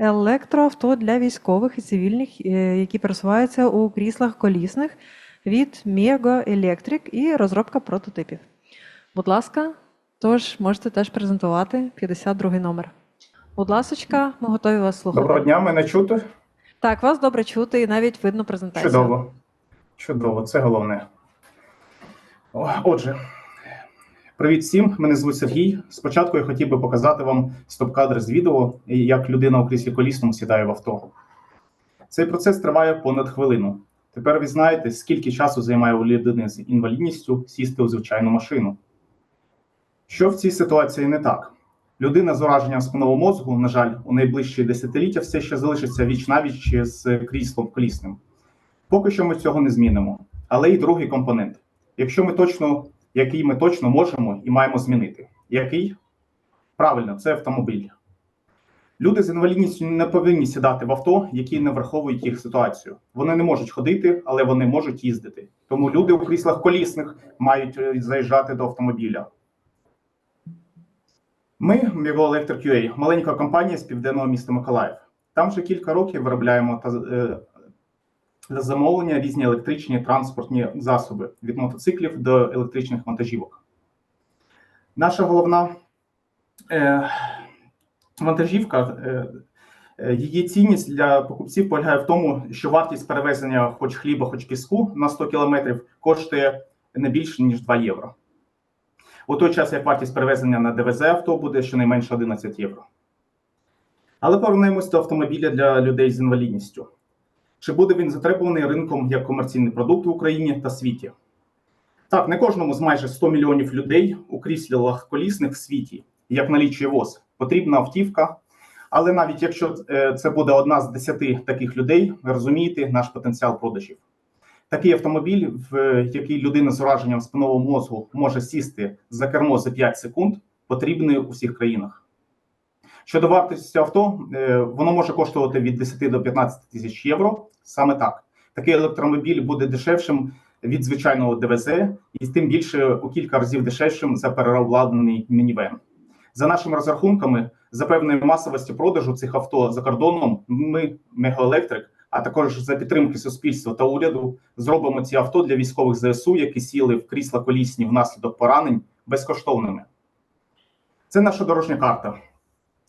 електроавто для військових і цивільних, е, які пересуваються у кріслах колісних від Miego Electric і розробка прототипів. Будь ласка, тож можете теж презентувати 52 номер. Будь ласочка, ми готові вас слухати. Доброго дня, мене чути? Так, вас добре чути і навіть видно презентацію. Чудово. Чудово, це головне. Отже, привіт всім. Мене звуть Сергій. Спочатку я хотів би показати вам стоп-кадр з відео, як людина у кріслі колісному сідає в авто. Цей процес триває понад хвилину. Тепер ви знаєте, скільки часу займає у людини з інвалідністю сісти у звичайну машину. Що в цій ситуації не так? Людина з ураженням спинного мозку, на жаль, у найближчі десятиліття все ще залишиться віч навіч з кріслом колісним. Поки що ми цього не змінимо. Але і другий компонент. Якщо ми точно, який ми точно можемо і маємо змінити. Який? Правильно, це автомобіль. Люди з інвалідністю не повинні сідати в авто, які не враховують їх ситуацію. Вони не можуть ходити, але вони можуть їздити. Тому люди у кріслах колісних мають е, заїжджати до автомобіля. Ми, Electric UA, маленька компанія з південного міста Миколаїв. Там вже кілька років виробляємо та е, замовлення різні електричні транспортні засоби від мотоциклів до електричних вантажівок. Наша головна е, вантажівка, е, е, її цінність для покупців полягає в тому, що вартість перевезення хоч хліба, хоч піску на 100 кілометрів коштує не більше, ніж 2 євро. У той час, як вартість перевезення на ДВЗ авто буде щонайменше 11 євро. Але повернемось до автомобіля для людей з інвалідністю. Чи буде він затребуваний ринком як комерційний продукт в Україні та світі? Так, не кожному з майже 100 мільйонів людей у кріслах колісних в світі, як налічує ВОЗ, потрібна автівка. Але навіть якщо е, це буде одна з десяти таких людей, ви розумієте наш потенціал продажів. Такий автомобіль, в який людина з ураженням спинного мозку може сісти за кермо за 5 секунд, потрібний у всіх країнах. Щодо вартості авто, е, воно може коштувати від 10 до 15 тисяч євро. Саме так. Такий електромобіль буде дешевшим від звичайного ДВЗ, і тим більше у кілька разів дешевшим за переобладнаний мінівен. За нашими розрахунками, за певної масовості продажу цих авто за кордоном, ми, Мегаелектрик, а також за підтримки суспільства та уряду, зробимо ці авто для військових ЗСУ, які сіли в крісла колісні внаслідок поранень, безкоштовними. Це наша дорожня карта.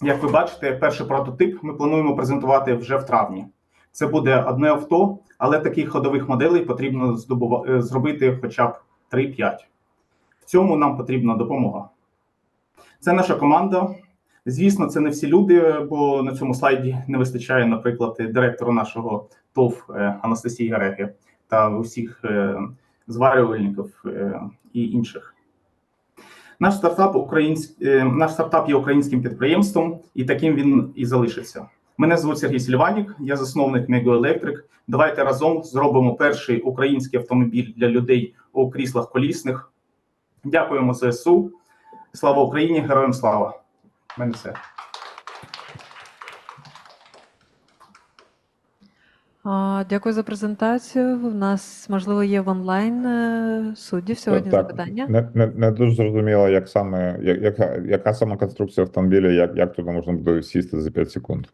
Як ви бачите, перший прототип ми плануємо презентувати вже в травні. Це буде одне авто, але таких ходових моделей потрібно е, зробити хоча б 3-5. В цьому нам потрібна допомога. Це наша команда. Звісно, це не всі люди, бо на цьому слайді не вистачає, наприклад, директора нашого ТОВ е, Анастасії Гереги та усіх е, зварювальників і інших. Наш стартап, українсь... е, наш стартап є українським підприємством, і таким він і залишиться. Мене звуть Сергій Сільванік, я засновник Мегоелектрик. Давайте разом зробимо перший український автомобіль для людей у кріслах колісних. Дякуємо ЗСУ. Слава Україні! Героям слава! Мене все. Дякую за презентацію. У нас, можливо, є в онлайн е, суддів сьогодні Так, запитання. Не, не, не дуже зрозуміло, як саме, як, яка, яка сама конструкція автомобіля, як, як туди можна буде сісти за 5 секунд.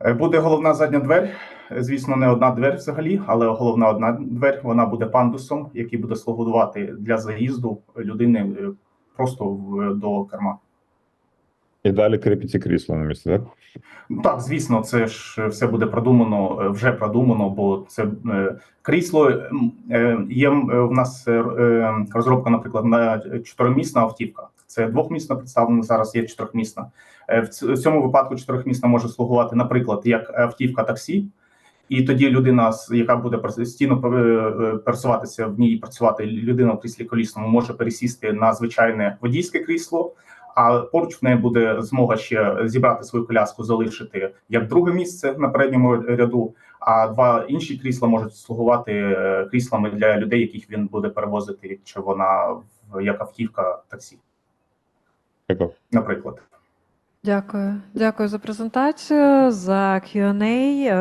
Е, Буде головна задня двері. Звісно, не одна двері взагалі, але головна одна двері. Вона буде пандусом, який буде слугувати для заїзду людини е, просто в, до керма. І далі кріпиться крісло на місці, так? Так, звісно, це ж все буде продумано, е, вже продумано, бо це е, крісло е, є в нас розробка, наприклад, на чотиримісна автівка. Це двохмісна представлена зараз. Є чотирьохмісна. В цьому випадку чотирьохмісна може слугувати, наприклад, як автівка таксі. І тоді людина, яка буде постійно пересуватися в ній працювати, людина в кріслі колісному може пересісти на звичайне водійське крісло, а поруч в неї буде змога ще зібрати свою коляску, залишити як друге місце на передньому ряду. А два інші крісла можуть слугувати е, кріслами для людей, яких він буде перевозити, чи вона в- як автівка таксі, Дякую. наприклад. Дякую. Дякую за презентацію, за Q&A.